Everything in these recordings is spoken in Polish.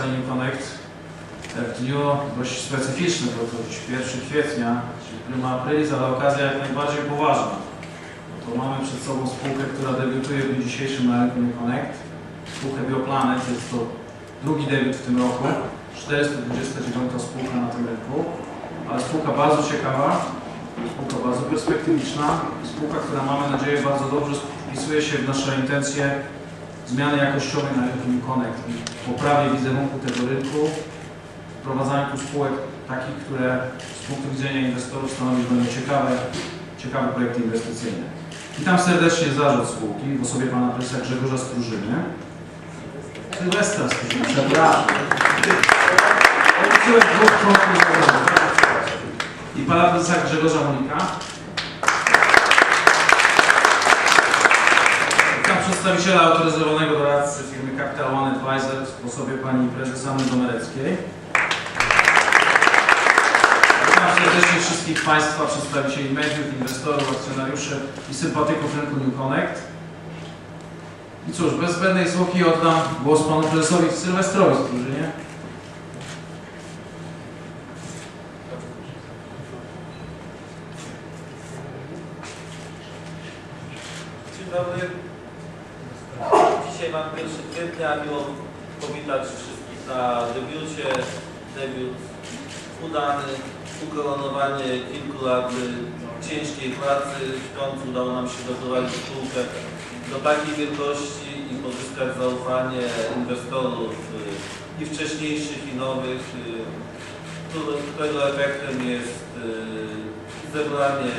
New Connect w dniu dość specyficznym, bo to dziś 1 kwietnia, czyli prima aprilis, ale okazja jak najbardziej poważna. Bo to mamy przed sobą spółkę, która debiutuje w dniu dzisiejszym na New Connect. Spółkę Bioplanet, jest to drugi debiut w tym roku, 429 spółka na tym rynku, ale spółka bardzo ciekawa, spółka bardzo perspektywiczna, spółka, która mamy nadzieję bardzo dobrze wpisuje się w nasze intencje zmiany jakościowej na rynku New Connect i poprawie wizerunku tego rynku, wprowadzaniu tu spółek takich, które z punktu widzenia inwestorów stanowić będą ciekawe, ciekawe projekty inwestycyjne. Witam serdecznie zarząd spółki w osobie pana prezesa Grzegorza Strużyny. Sylwestra Strużyny, przepraszam. Policzyłem dwóch członków. I pana prezesa Grzegorza Monika. Witam przedstawiciela autoryzowanego doradcy firmy Capital One Advisor w osobie pani prezes Anny Domereckiej. Witam serdecznie wszystkich Państwa, przedstawicieli mediów, inwestorów, akcjonariuszy i sympatyków rynku New Connect. I cóż, bez zbędnej zwłoki oddam głos panu prezesowi Sylwestrowi Strużynie. Dzień dobry. Dzisiaj mam 1 kwietnia. Miło powitać wszystkich na debiucie. Debiut udany, ukoronowanie kilku lat ciężkiej pracy. W końcu udało nam się doprowadzić spółkę do takiej wielkości i pozyskać zaufanie inwestorów y, i wcześniejszych, i nowych, y, które- którego efektem jest y, zebranie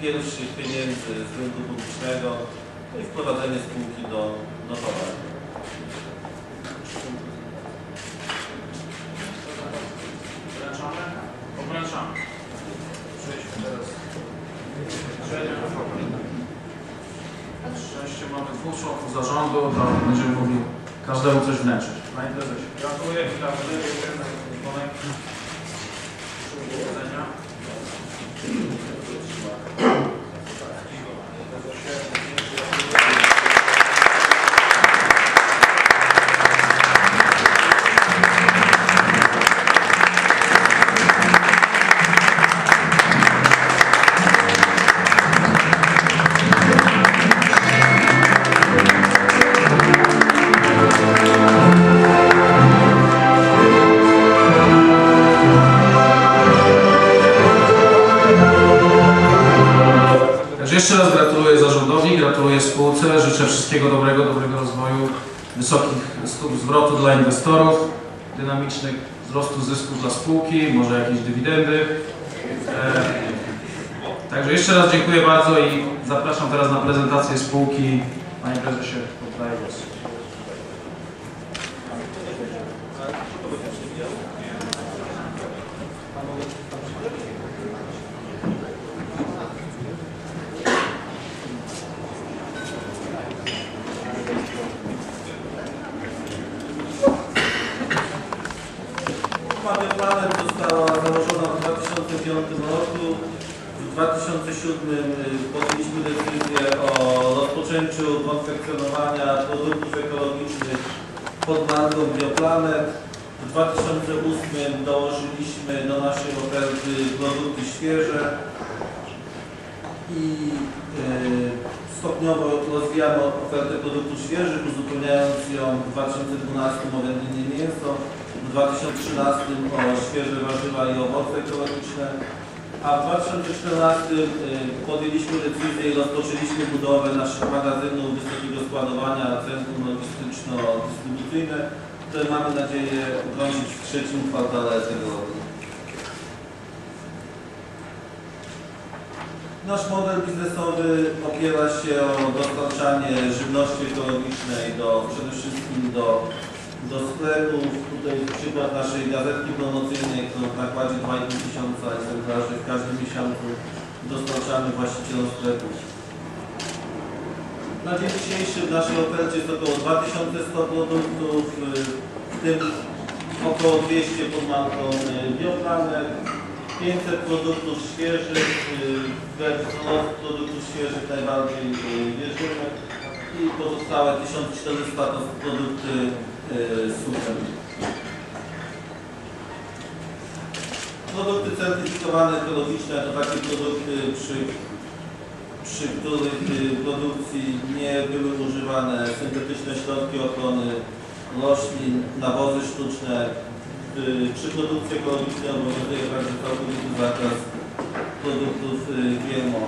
pierwszych pieniędzy z rynku publicznego no i wprowadzenie spółki do notowania. Mamy dwóch członków zarządu, to będziemy mogli każdemu coś wręczyć. Panie prezesie, gratuluję. Wysokich stóp zwrotu dla inwestorów, dynamicznych wzrostu zysków dla spółki, może jakieś dywidendy. E, Także jeszcze raz dziękuję bardzo i zapraszam teraz na prezentację spółki. Panie prezesie, oddaję głos. Mamy planem została założona w 2005 roku. W 2007 y, podjęliśmy decyzję o rozpoczęciu konfekcjonowania produktów ekologicznych pod marką Bioplanet. W 2008 dołożyliśmy do naszej oferty produkty świeże i y, stopniowo rozwijamy ofertę produktów świeżych, uzupełniając ją w 2012 o wędlinie mięso, w 2013 o świeże warzywa i owoce ekologiczne, a w 2014 y, podjęliśmy decyzję i rozpoczęliśmy budowę naszych magazynów wysokiego składowania centrum logistyczno-dystrybucyjne, które mamy nadzieję ukończyć w trzecim kwartale tego roku. Nasz model biznesowy opiera się o dostarczanie żywności ekologicznej do, przede wszystkim do, do sklepów. Tutaj przykład naszej gazetki promocyjnej, którą w nakładzie 2,5 tysiąca egzemplarzy w każdym miesiącu dostarczamy właścicielom sklepów. Na dzień dzisiejszy w naszej ofercie jest około 2100 produktów, w tym około 200 pod marką y, Bioplanet, 500 produktów świeżych, y, produktów świeżych najbardziej y, wierzymy i pozostałe 1400 to produkty y, suche. Produkty certyfikowane ekologiczne to takie produkty, przy, przy których y, produkcji nie były używane syntetyczne środki ochrony roślin, nawozy sztuczne. Y, Przy produkcji ekologicznej obowiązuje także całkowity zakaz produktów y, GMO.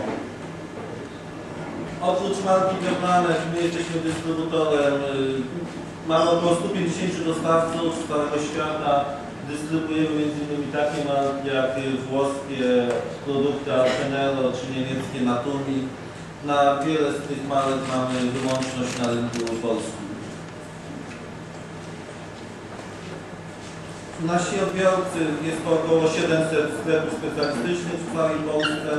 Oprócz marki Germanek, my jesteśmy dystrybutorem, mamy około 150 dostawców z całego świata. Dystrybuujemy m.in. takie marki jak włoskie produkty Altenero czy niemieckie Natumi. Na wiele z tych marek mamy wyłączność na rynku polskim. Nasi odbiorcy jest to około 700 sklepów specjalistycznych w całej Polsce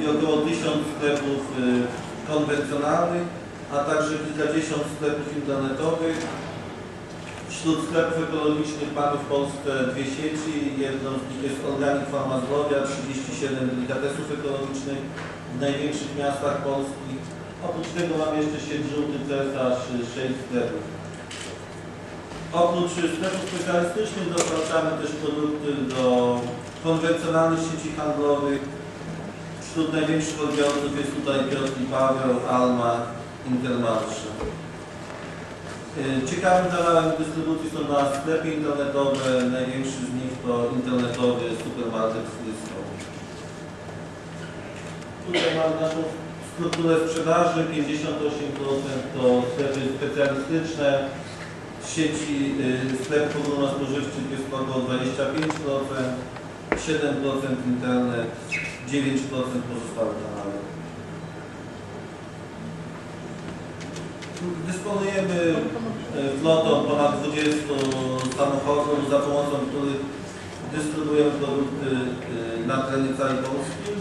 i około 1000 sklepów y, konwencjonalnych, a także kilkadziesiąt sklepów internetowych. Wśród sklepów ekologicznych mamy w Polsce dwie sieci. Jedną z nich jest Organic Farma Zdrowia, 37 delikatesów ekologicznych w największych miastach Polski. Oprócz tego mamy jeszcze sieć Żółty Cesarz, 6 sklepów. Oprócz sklepów specjalistycznych dostarczamy też produkty do konwencjonalnych sieci handlowych. Wśród największych odbiorców jest tutaj Piotr i Paweł, Alma, Intermarsze. Y, Ciekawym kanałem dystrybucji są na sklepy internetowe. Największy z nich to internetowy supermarket Frisco. Tutaj mamy naszą strukturę sprzedaży. 58% to sklepy specjalistyczne. Sieci y, sklepów ogólnospożywczych jest około 25%, 7% internet, 9% pozostałe kanały. Dysponujemy y, flotą ponad 20 samochodów, za pomocą których dystrybuujemy produkty y, na terenie całej Polski.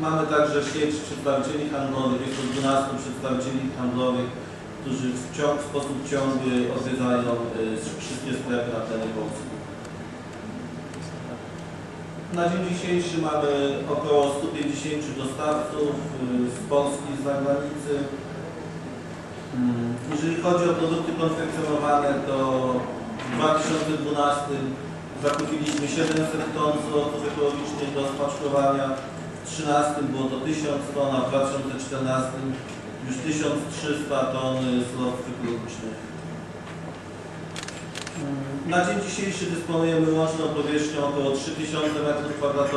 Mamy także sieć przedstawicieli handlowych, jest to 12 przedstawicieli handlowych, którzy w, ciąg, w sposób ciągły odwiedzają y, wszystkie sklepy na terenie Polski. Na dzień dzisiejszy mamy około 150 dostawców y, z Polski z zagranicy. Mm, Jeżeli chodzi o produkty konfekcjonowane, to w 2012 zakupiliśmy 700 ton surowców ekologicznych do spaczkowania, w 2013 było to 1000 ton, a w 2014 już 1300 ton surowców ekologicznych. Na dzień dzisiejszy dysponujemy łączną powierzchnią około 3000 m2.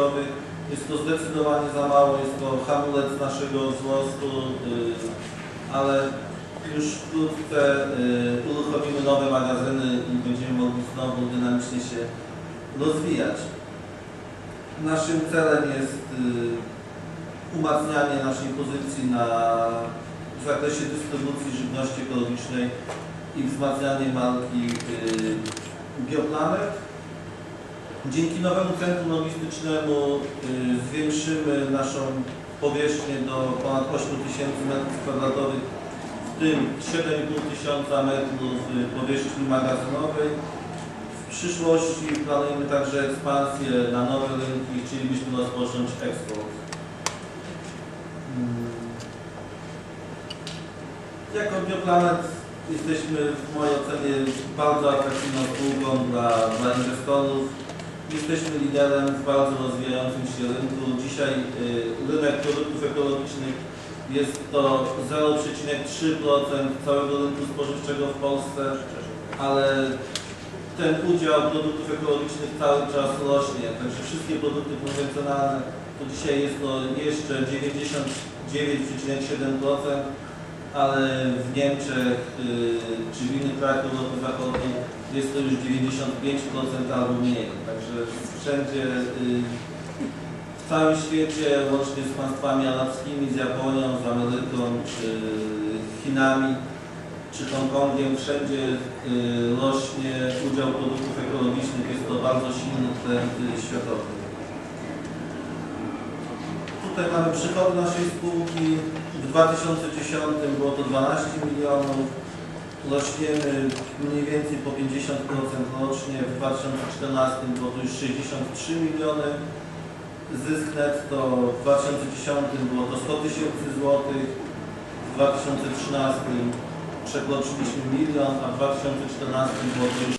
Jest to zdecydowanie za mało, jest to hamulec naszego wzrostu, y, ale już wkrótce y, uruchomimy nowe magazyny i będziemy mogli znowu dynamicznie się rozwijać. Naszym celem jest y, umacnianie naszej pozycji na, w zakresie dystrybucji żywności ekologicznej i wzmacnianie y, Bioplanet. Dzięki nowemu centrum logistycznemu y, zwiększymy naszą powierzchnię do ponad 8 tysięcy m2, w tym 7,5 tysiąca metrów powierzchni magazynowej. W przyszłości planujemy także ekspansję na nowe rynki, chcielibyśmy rozpocząć eksport. Mm. Jako Bioplanet jesteśmy w mojej ocenie bardzo atrakcyjną spółką dla, dla inwestorów. Jesteśmy liderem w bardzo rozwijającym się rynku. Dzisiaj y, rynek produktów ekologicznych jest to 0,3% całego rynku spożywczego w Polsce, ale ten udział produktów ekologicznych cały czas rośnie. Także wszystkie produkty konwencjonalne to dzisiaj jest to jeszcze 99,7%, ale w Niemczech y, czy w innych krajach Europy Zachodniej jest to już 95% albo mniej. Także wszędzie y, w całym świecie, łącznie z państwami arabskimi, z Japonią, z Ameryką, czy Chinami, czy Hongkongiem, wszędzie y, rośnie udział produktów ekologicznych. Jest to bardzo silny trend światowy. Tutaj mamy przychody naszej spółki. W 2010 było to 12 milionów. Rośniemy mniej więcej po 50% rocznie. W 2014 było to już 63 miliony. zysk netto w 2010 było to 100 tysięcy złotych, w 2013 przekroczyliśmy milion, a w 2014 było to już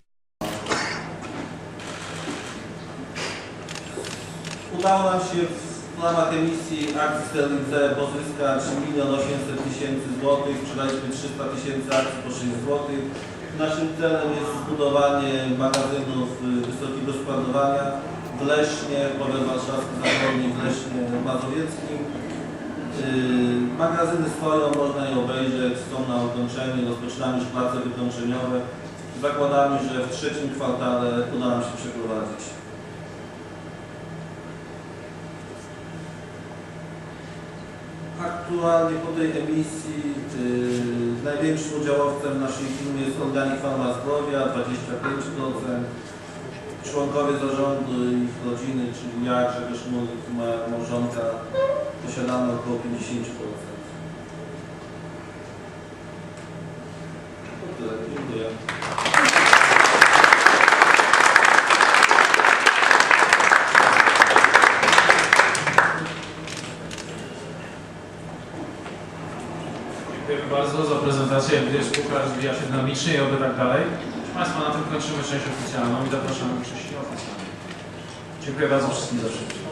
Udało nam się w ramach emisji akcji Sterling C pozyskać 1 800 tysięcy złotych, sprzedaliśmy 300 tysięcy akcji po 6 złotych. Naszym celem jest zbudowanie magazynów wysokiego składowania w Lesznie, w powiat warszawski zachodni, w Lesznie mazowieckim. Yy, Magazyny stoją, można je obejrzeć, są na ukończeniu, rozpoczynamy już prace wykończeniowe. Zakładamy, że w trzecim kwartale uda nam się przeprowadzić. Aktualnie po tej emisji największym udziałowcem w naszej firmie jest Organic Farma Zdrowia, 25%. Członkowie zarządu i ich rodziny, czyli ja, Grzegorz Mulik moja małżonka, posiadamy około 50%. To tyle. Dziękuję. Bardzo za prezentację, widać spółka rozwija się dynamicznie i oby tak dalej. Proszę Państwa, na tym kończymy część oficjalną i zapraszamy oficjalnej. Dziękuję bardzo wszystkim za przybycie.